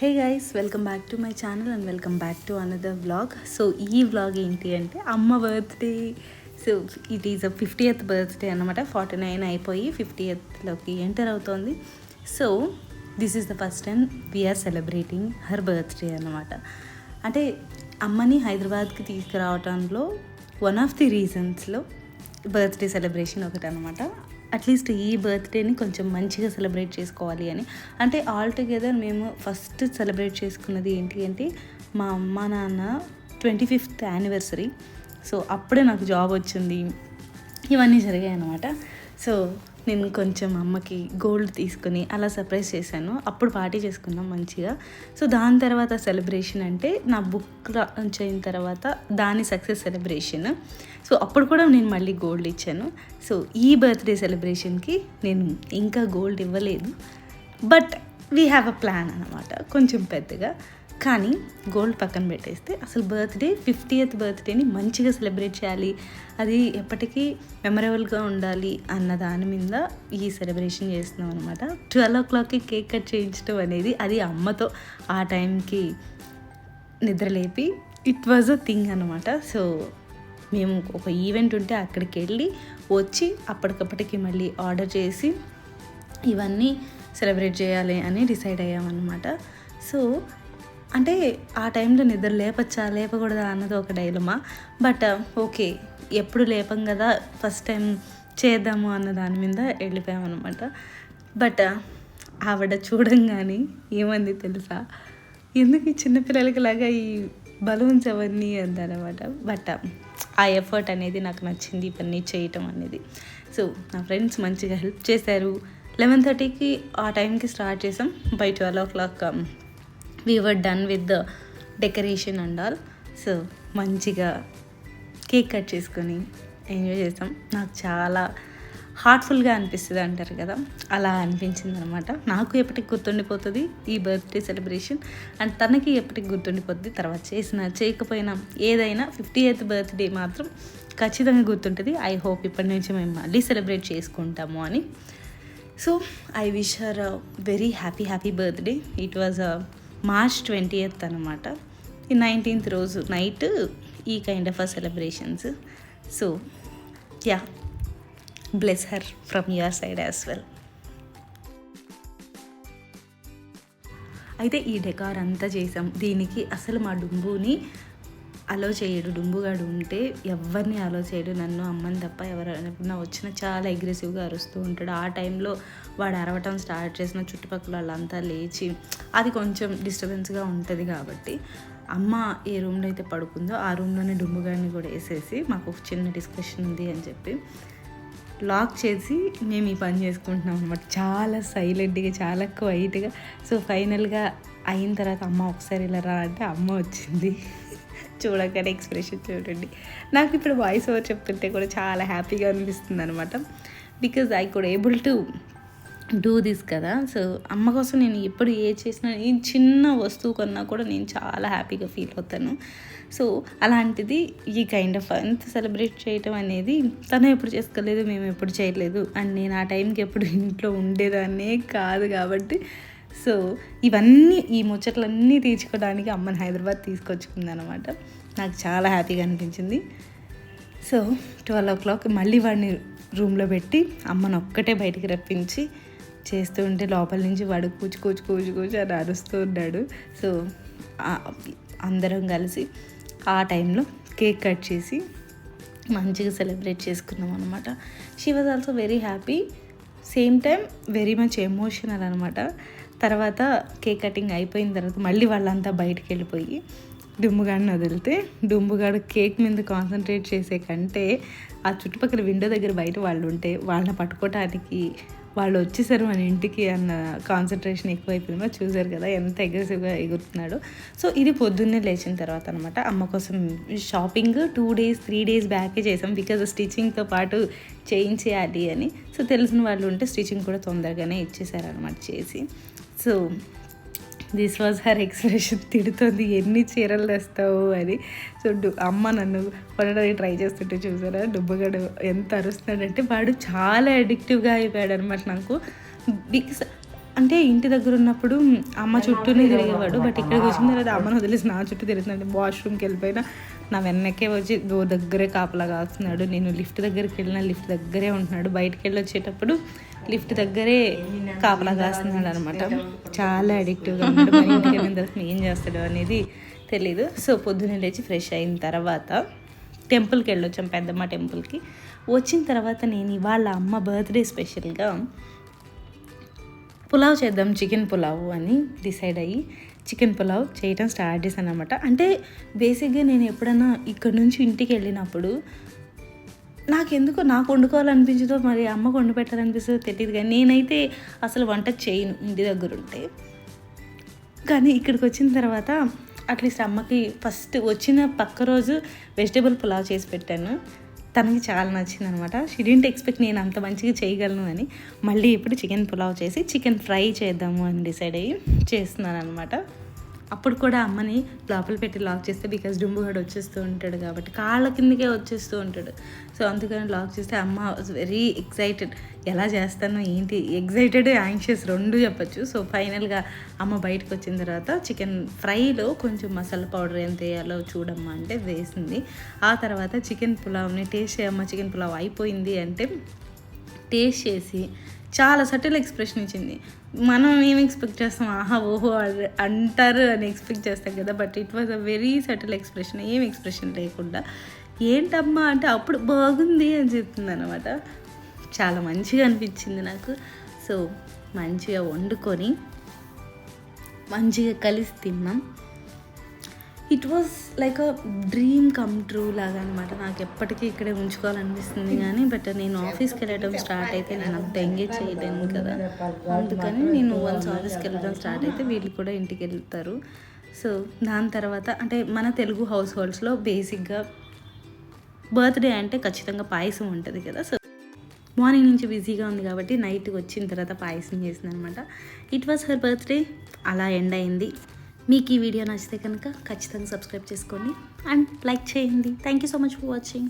Hey guys welcome back to my channel and welcome back to another vlog so ఈ vlog ఏంటి అంటే అమ్మ birthday so it is a fiftieth birthday అనమాట forty nine అయిపోయి ఫిఫ్టీయత్లోకి enter అవుతోంది. So this is the first time we're celebrating her birthday అనమాట అంటే అమ్మని హైదరాబాద్కి తీసుకురావటంలో వన్ ఆఫ్ ది రీజన్స్లో బర్త్డే సెలబ్రేషన్ ఒకటి అనమాట అట్లీస్ట్ ఈ బర్త్డేని కొంచెం మంచిగా సెలబ్రేట్ చేసుకోవాలి అని. అంటే ఆల్ టుగెదర్ మేము ఫస్ట్ సెలబ్రేట్ చేసుకున్నది ఏంటి అంటే మా అమ్మ నాన్న ట్వంటీ ఫిఫ్త్ యానివర్సరీ సో అప్పుడే నాకు జాబ్ వచ్చింది. ఇవన్నీ జరిగాయి అనమాట సో నేను కొంచెం అమ్మకి గోల్డ్ తీసుకుని అలా సర్ప్రైజ్ చేశాను. అప్పుడు పార్టీ చేసుకున్నాం మంచిగా. సో దాని తర్వాత సెలబ్రేషన్ అంటే నా బుక్ లాంచ్ అయిన తర్వాత దాని సక్సెస్ సెలబ్రేషన్. సో అప్పుడు కూడా నేను మళ్ళీ గోల్డ్ ఇచ్చాను. సో ఈ బర్త్డే సెలబ్రేషన్కి నేను ఇంకా గోల్డ్ ఇవ్వలేదు. But we have a plan అనమాట కొంచెం పెద్దగా. కానీ గోల్డ్ పక్కన పెట్టేస్తే అసలు బర్త్డే ఫిఫ్టీయత్ బర్త్డేని మంచిగా సెలబ్రేట్ చేయాలి. అది ఎప్పటికీ మెమరబుల్గా ఉండాలి అన్న దాని మీద ఈ సెలబ్రేషన్ చేస్తున్నాం అనమాట ట్వెల్వ్ ఓ క్లాక్కి కేక్ కట్ చేయించడం అనేది అది అమ్మతో ఆ టైంకి నిద్రలేపి ఇట్ వాజ్ అ థింగ్ అనమాట సో మేము ఒక ఈవెంట్ ఉంటే అక్కడికి వెళ్ళి వచ్చి అప్పటికప్పటికి మళ్ళీ ఆర్డర్ చేసి ఇవన్నీ సెలబ్రేట్ చేయాలి అని డిసైడ్ అయ్యామన్నమాట. సో అంటే ఆ టైంలో నిద్ర లేపచ్చా లేపకూడదా అన్నది ఒక డైలమా. బట్ ఓకే ఎప్పుడు లేపం కదా ఫస్ట్ టైం చేద్దాము అన్న దాని మీద వెళ్ళిపోయామన్నమాట. బట్ ఆవిడ చూడంగానే ఏమంది తెలుసా? ఎందుకు ఈ చిన్నపిల్లలకి లాగా ఈ బలూన్స్ అవన్నీ అందనమాట బట్ ఆ ఎఫర్ట్ అనేది నాకు నచ్చింది ఇవన్నీ చేయటం అనేది. సో నా ఫ్రెండ్స్ మంచిగా హెల్ప్ చేశారు. లెవెన్ థర్టీకి ఆ టైంకి స్టార్ట్ చేసాం. By twelve o'clock were done with the decoration and all so మంచిగా కేక్ కట్ చేసుకొని ఎంజాయ్ చేసాం నాకు చాలా హార్ట్ఫుల్గా అనిపిస్తుంది అంటారు కదా? అలా అనిపించింది అనమాట నాకు ఎప్పటికి గుర్తుండిపోతుంది ఈ బర్త్డే సెలబ్రేషన్ అండ్ తనకి ఎప్పటికి గుర్తుండిపోతుంది తర్వాత చేసిన చేయకపోయినా ఏదైనా ఫిఫ్టీ ఎయిత్ బర్త్డే మాత్రం ఖచ్చితంగా గుర్తుంటుంది. ఐ హోప్ ఇప్పటి నుంచి మేము మళ్ళీ సెలబ్రేట్ చేసుకుంటాము అని. So I wish her very happy happy birthday it was March twenty eighth అనమాట ఈ నైన్టీన్త్ రోజు నైట్ ఈ kind of celebrations so yeah bless her from your side as well అయితే ఈ డెకార్ అంతా చేసాం. దీనికి అసలు మా డుంబుని అలో చేయడు. డుంబుగాడు ఉంటే ఎవరిని అలో చేయడు. నన్ను అమ్మని తప్ప ఎవరైనా వచ్చినా చాలా అగ్రెసివ్గా అరుస్తూ ఉంటాడు. ఆ టైంలో వాడు అరవటం స్టార్ట్ చేసిన చుట్టుపక్కల వాళ్ళంతా లేచి అది కొంచెం డిస్టర్బెన్స్గా ఉంటుంది కాబట్టి అమ్మ ఏ రూమ్లో అయితే పడుకుందో ఆ రూమ్లోనే డుంబుగాడిని కూడా వేసేసి మాకు ఒక చిన్న డిస్కషన్ ఉంది అని చెప్పి లాక్ చేసి మేము ఈ పని చేసుకుంటున్నాం అనమాట చాలా సైలెంట్గా చాలా క్వైట్గా సో ఫైనల్గా అయిన తర్వాత అమ్మ ఒకసారి ఇలా రా అంటే అమ్మ వచ్చింది. చూడగానే ఎక్స్ప్రెషన్ చూడండి. నాకు ఇప్పుడు వాయిస్ ఓవర్ చెప్తుంటే కూడా చాలా హ్యాపీగా అనిపిస్తుంది అనమాట because I could able to do this కదా. సో అమ్మ కోసం నేను ఎప్పుడు ఏ చేసినా ఈ చిన్న వస్తువు కొన్నా కూడా నేను చాలా హ్యాపీగా ఫీల్ అవుతాను. సో అలాంటిది ఈ కైండ్ ఆఫ్ ఎంత సెలబ్రేట్ చేయటం అనేది తను ఎప్పుడు చేసుకోలేదు మేము ఎప్పుడు చేయలేదు. అండ్ నేను ఆ టైంకి ఎప్పుడు ఇంట్లో ఉండేదాన్నే కాదు కాబట్టి సో ఇవన్నీ ఈ ముచ్చట్లన్నీ తీర్చుకోవడానికి అమ్మని హైదరాబాద్ తీసుకొచ్చుకుందనమాట. నాకు చాలా హ్యాపీగా అనిపించింది. సో ట్వెల్వ్ ఓ క్లాక్ మళ్ళీ వాడిని రూమ్లో పెట్టి అమ్మను ఒక్కటే బయటికి రప్పించి చేస్తూ ఉంటే లోపల నుంచి వాడు కూచి కూచి కూచి కూచి అని అరుస్తూ ఉన్నాడు. సో అందరం కలిసి ఆ టైంలో కేక్ కట్ చేసి మంచిగా సెలబ్రేట్ చేసుకున్నాం అనమాట she was also very happy. Same time very much emotional అనమాట తర్వాత కేక్ కటింగ్ అయిపోయిన తర్వాత మళ్ళీ వాళ్ళంతా బయటికి వెళ్ళిపోయి డుమ్ముగాడిని వదిలితే డుమ్ముగాడు కేక్ మీద కాన్సన్ట్రేట్ చేసే కంటే ఆ చుట్టుపక్కల విండో దగ్గర బయట వాళ్ళు ఉంటే వాళ్ళని పట్టుకోవటానికి వాళ్ళు వచ్చేసారు మన ఇంటికి అన్న కాన్సన్ట్రేషన్ ఎక్కువైపోయిందో చూసారు కదా ఎంత అగ్రెసివ్గా ఎగురుతున్నాడు. సో ఇది పొద్దున్నే లేచిన తర్వాత అనమాట అమ్మ కోసం shopping two days three days బ్యాకే చేసాం బికాజ్ స్టిచ్చింగ్తో పాటు చేయించేయాలి అని. సో తెలిసిన వాళ్ళు ఉంటే స్టిచ్చింగ్ కూడా తొందరగానే ఇచ్చేసారనమాట చేసి. So this was her expression తిడుతుంది ఎన్ని చీరలు తెస్తావు అని. సో డు అమ్మ నన్ను కొనడానికి ట్రై చేస్తుంటే చూసారా డుబ్బగాడు ఎంత అరుస్తున్నాడంటే వాడు చాలా అడిక్టివ్గా అయిపోయాడు అనమాట నాకు. బికాస్ అంటే ఇంటి దగ్గర ఉన్నప్పుడు అమ్మ చుట్టూనే తిరిగేవాడు. బట్ ఇక్కడికి వచ్చిన తర్వాత అమ్మను వదిలేసి నా చుట్టూ తిరుగుతుందంటే వాష్రూమ్కి వెళ్ళిపోయినా నా వెనక్కే వచ్చి డోర్ దగ్గరే కాపలా కాస్తున్నాడు. నేను లిఫ్ట్ దగ్గరికి వెళ్ళిన లిఫ్ట్ దగ్గరే ఉంటున్నాడు. బయటికి వెళ్ళి వచ్చేటప్పుడు లిఫ్ట్ దగ్గరే కాపలా కాస్తున్నాడు అనమాట చాలా అడిక్టివ్గా ఉన్నాడు. మరి ఇంటికి వెళ్ళిన తర్వాత ఏం చేస్తాడు అనేది తెలీదు. సో పొద్దున్నే లేచి ఫ్రెష్ అయిన తర్వాత టెంపుల్కి వెళ్ళొచ్చాం. పెద్దమ్మ టెంపుల్కి. వచ్చిన తర్వాత నేను ఇవాళ అమ్మ బర్త్డే స్పెషల్గా పులావ్ చేద్దాం చికెన్ పులావ్ అని డిసైడ్ అయ్యి చికెన్ పులావ్ చేయటం స్టార్ట్ చేశాను అనమాట అంటే బేసిక్గా నేను ఎప్పుడైనా ఇక్కడ నుంచి ఇంటికి వెళ్ళినప్పుడు నాకెందుకో నాకు వండుకోవాలనిపించదో మరి అమ్మకు వండి పెట్టాలనిపిస్తుందో తెలియదు కానీ నేనైతే అసలు వంట చేయను ఇంటి దగ్గర ఉంటే. కానీ ఇక్కడికి వచ్చిన తర్వాత అట్లీస్ట్ అమ్మకి ఫస్ట్ వచ్చిన పక్క రోజు వెజిటేబుల్ పులావ్ చేసి పెట్టాను. తనకి చాలా నచ్చింది అనమాట షీ డింట్ ఎక్స్పెక్ట్ నేను అంత మంచిగా చేయగలను అని. మళ్ళీ ఇప్పుడు చికెన్ పులావ్ చేసి చికెన్ ఫ్రై చేద్దాము అని డిసైడ్ అయ్యి చేస్తున్నాను అనమాట అప్పుడు కూడా అమ్మని లోపల పెట్టి లాక్ చేస్తే బికాస్ డుంబుగాడు వచ్చేస్తూ ఉంటాడు కాబట్టి కాళ్ళ కిందకే వచ్చేస్తూ ఉంటాడు. సో అందుకని లాక్ చేస్తే అమ్మ వాజ్ వెరీ ఎక్సైటెడ్ ఎలా చేస్తానో ఏంటి? ఎగ్జైటెడ్ యాంగ్షియస్ రెండు చెప్పచ్చు. సో ఫైనల్గా అమ్మ బయటకు వచ్చిన తర్వాత చికెన్ ఫ్రైలో కొంచెం మసాలా పౌడర్ ఎంత వేయాలో చూడమ్మా అంటే వేసింది. ఆ తర్వాత చికెన్ పులావ్ని టేస్ట్ చేయమ్మా చికెన్ పులావ్ అయిపోయింది అంటే టేస్ట్ చేసి చాలా సటిల్ ఎక్స్ప్రెషన్ ఇచ్చింది. మనం ఏం ఎక్స్పెక్ట్ చేస్తాం? ఆహా ఓహో అంటారు అని ఎక్స్పెక్ట్ చేస్తాం కదా but it was a very subtle expression. ఏం ఎక్స్ప్రెషన్ లేకుండా ఏంటమ్మా? అంటే అప్పుడు బాగుంది అని చెప్తుంది అనమాట చాలా మంచిగా అనిపించింది నాకు. సో మంచిగా వండుకొని మంచిగా కలిసి తిన్నాం. It was like a dream come true లాగా అనమాట నాకు ఎప్పటికీ ఇక్కడే ఉంచుకోవాలనిపిస్తుంది కానీ బట్ నేను ఆఫీస్కి వెళ్ళడం స్టార్ట్ అయితే నేను అంత ఎంగేజ్ చేయలేను కదా. అందుకని నేను వన్స్ ఆఫీస్కి వెళ్ళడం స్టార్ట్ అయితే వీళ్ళు కూడా ఇంటికి వెళ్తారు. సో దాని తర్వాత అంటే మన తెలుగు హౌస్ హోల్డ్స్లో బేసిక్గా బర్త్డే అంటే ఖచ్చితంగా పాయసం ఉంటుంది కదా. సో మార్నింగ్ నుంచి బిజీగా ఉంది కాబట్టి నైట్కి వచ్చిన తర్వాత పాయసం చేసింది అనమాట ఇట్ వాస్ హర్ బర్త్డే అలా ఎండ్ అయింది. మీకు ఈ వీడియో నచ్చితే కనుక ఖచ్చితంగా సబ్స్క్రైబ్ చేసుకోండి. అండ్ లైక్ చేయండి. Thank you so much for watching